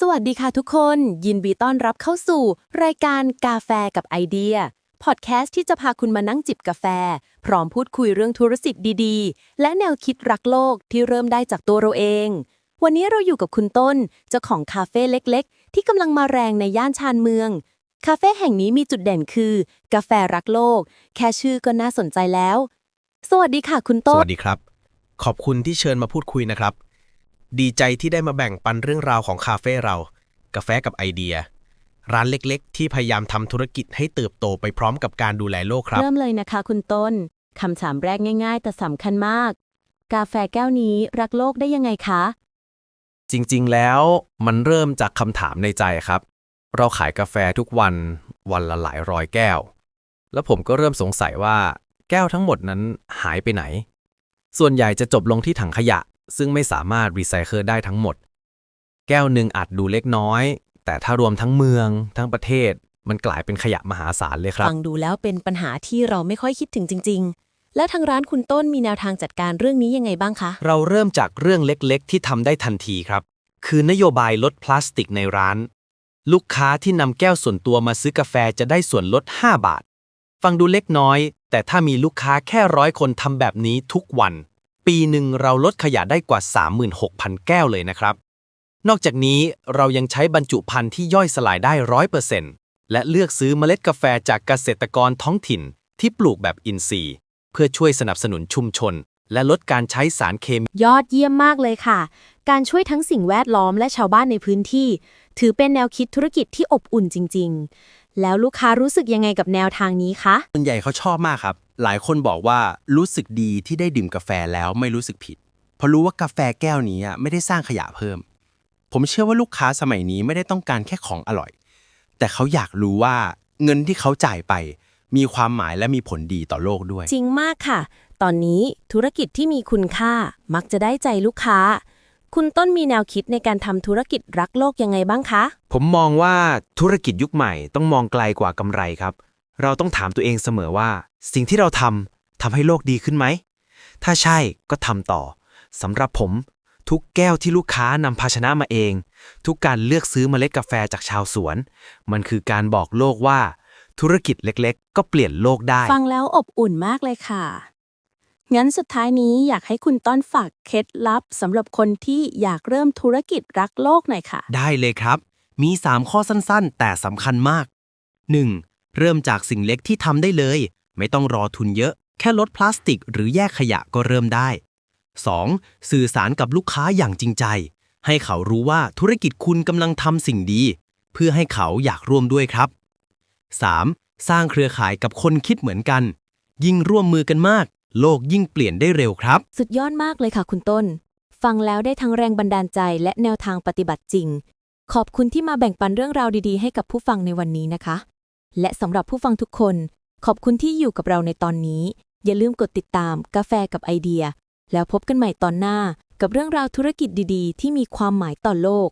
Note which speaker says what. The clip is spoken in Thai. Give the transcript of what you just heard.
Speaker 1: สวัสดีค่ะทุกคน ยินดีต้อนรับเข้าสู่ รายการกาแฟกับไอเดีย พอดแคสต์ที่จะพาคุณมานั่งจิบกาแฟ พร้อมพูดคุยเรื่องธุรกิจดีๆ และแนวคิดรักโลกที่เริ่มได้จากตัวเราเอง วันนี้เราอยู่กับคุณต้น เจ้าของคาเฟ่เล็กๆ ที่กำลังมาแรงในย่านชานเมือง คาเฟ่แห่งนี้มีจุดเด่นคือ กาแฟรักโลก แค่ชื่อก็น่าสนใจแล้ว สวัสดีค่ะคุณต้นส
Speaker 2: วัสดีครับ ขอบคุณที่เชิญมาพูดคุยนะครับ ดีใจที่ได้มาแบ่งปันเรื่องราวของคาเฟ่เรา กาแฟกับไอเดีย ร้านเล็กๆ ที่พยายามทำธุรกิจให้เติบโตไปพร้อมกับการดูแลโลกครับ
Speaker 1: เริ่มเลยนะคะคุณต้นคำถามแรกง่าย ๆ แต่สำคัญมาก กาแฟแก้วนี้รักโลกได้ยังไงคะ
Speaker 3: จริงๆแล้วมันเริ่มจากคำถามในใจครับ เราขายกาแฟทุกวันวันละหลายร้อยแก้ว แล้วผมก็เริ่มสงสัยว่า แก้วทั้งหมดนั้นหายไปไหน ส่วนใหญ่จะจบลงที่ถังขยะ ซึ่งไม่สามารถรีไซเคิลได้ทั้งหมด แก้วหนึ่งอาจดูเล็กน้อย แต่ถ้ารวมทั้งเมือง ทั้งประเทศ มันกลายเป็นขยะมหาศาลเลยครับ
Speaker 1: ฟังดูแล้วเป็นปัญหาที่เราไม่ค่อยคิดถึงจริง ๆ และทางร้านคุณต้นมีแนวทางจัดการเรื่องนี้ยังไงบ้างคะ
Speaker 3: เราเริ่มจากเรื่องเล็กๆ ที่ทำได้ทันทีครับ คือนโยบายลดพลาสติกในร้าน ลูกค้าที่นำแก้วส่วนตัวมาซื้อกาแฟจะได้ส่วนลด 5 บาท ฟังดูเล็กน้อย แต่ถ้ามีลูกค้าแค่ร้อยคนทำแบบนี้ทุกวัน ปีหนึ่งเราลดขยะได้กว่า 36,000 แก้วเลยนะครับ นอกจากนี้เรายังใช้บรรจุภัณฑ์ที่ย่อยสลายได้ร้อยเปอร์เซ็นต์และเลือกซื้อเมล็ดกาแฟจากเกษตรกรท้องถิ่นที่ปลูกแบบอินทรีย์ เพื่อช่วยสนับสนุนชุมชน และลดการใช้สารเคมี
Speaker 4: ยอดเยี่ยมมากเลยค่ะ การช่วยทั้งสิ่งแวดล้อมและชาวบ้านในพื้นที่ ถือเป็นแนวคิดธุรกิจที่อบอุ่นจริง ๆ แล้วลูกค้ารู้สึกยังไงกับแนวทางนี้คะ
Speaker 2: ส่วนใหญ่เขาชอบมากครับ หลายคนบอกว่ารู้สึกดีที่ได้ดื่มกาแฟแล้วไม่รู้สึกผิด เพราะรู้ว่ากาแฟแก้วนี้อะไม่ได้สร้างขยะเพิ่ม ผมเชื่อว่าลูกค้าสมัยนี้ไม่ได้ต้องการแค่ของอร่อย แต่เขาอยากรู้ว่าเงินที่เขาจ่ายไป มีความหมายและมีผลดีต่อโลกด้วย
Speaker 1: จริงมากค่ะ ตอนนี้ธุรกิจที่มีคุณค่ามักจะได้ใจลูกค้า คุณต้นมีแนวคิดในการทำธุรกิจรักโลกยังไงบ้างคะ
Speaker 3: ผมมองว่าธุรกิจยุคใหม่ต้องมองไกลกว่ากำไรครับ เราต้องถามตัวเองเสมอว่า สิ่งที่เราทำทำให้โลกดีขึ้นไหม ถ้าใช่ก็ทำต่อสำหรับผมทุกแก้วที่ลูกค้านำภาชนะมาเอง ทุกการเลือกซื้อเมล็ดกาแฟจากชาวสวน มันคือการบอกโลกว่า ธุรกิจเล็กๆ ก็เปลี่ยนโลกได้
Speaker 1: ฟังแล้วอบอุ่นมากเลยค่ะ งั้นสุดท้ายนี้อยากให้คุณต้นฝากเคล็ดลับสำหรับคนที่อยากเริ่มธุรกิจรักโลกหน่อยค่ะ
Speaker 2: ได้เลยครับ มี 3 ข้อสั้นๆ แต่สำคัญมาก 1. เริ่มจากสิ่งเล็กที่ทำได้เลย ไม่ต้องรอทุนเยอะ แค่ลดพลาสติก หรือแยกขยะก็เริ่มได้ 2. สื่อสารกับลูกค้าอย่างจริงใจ ให้เขารู้ว่าธุรกิจคุณกำลังทำสิ่งดี เพื่อให้เขาอยากร่วมด้วยครับ 3. สร้างเครือข่ายกับคนคิดเหมือนกัน ยิ่งร่วมมือกันมาก โลกยิ่งเปลี่ยนได้เร็วครับ
Speaker 1: สุดยอดมากเลยค่ะคุณต้น ฟังแล้วได้ทั้งแรงบันดาลใจและแนวทางปฏิบัติจริง ขอบคุณที่มาแบ่งปันเรื่องราวดีๆ ให้กับผู้ฟังในวันนี้นะคะ และสำหรับผู้ฟังทุกคน ขอบคุณที่อยู่กับเราในตอนนี้ อย่าลืมกดติดตามกาแฟกับไอเดีย แล้วพบกันใหม่ตอนหน้ากับเรื่องราวธุรกิจดีๆ ที่มีความหมายต่อโลก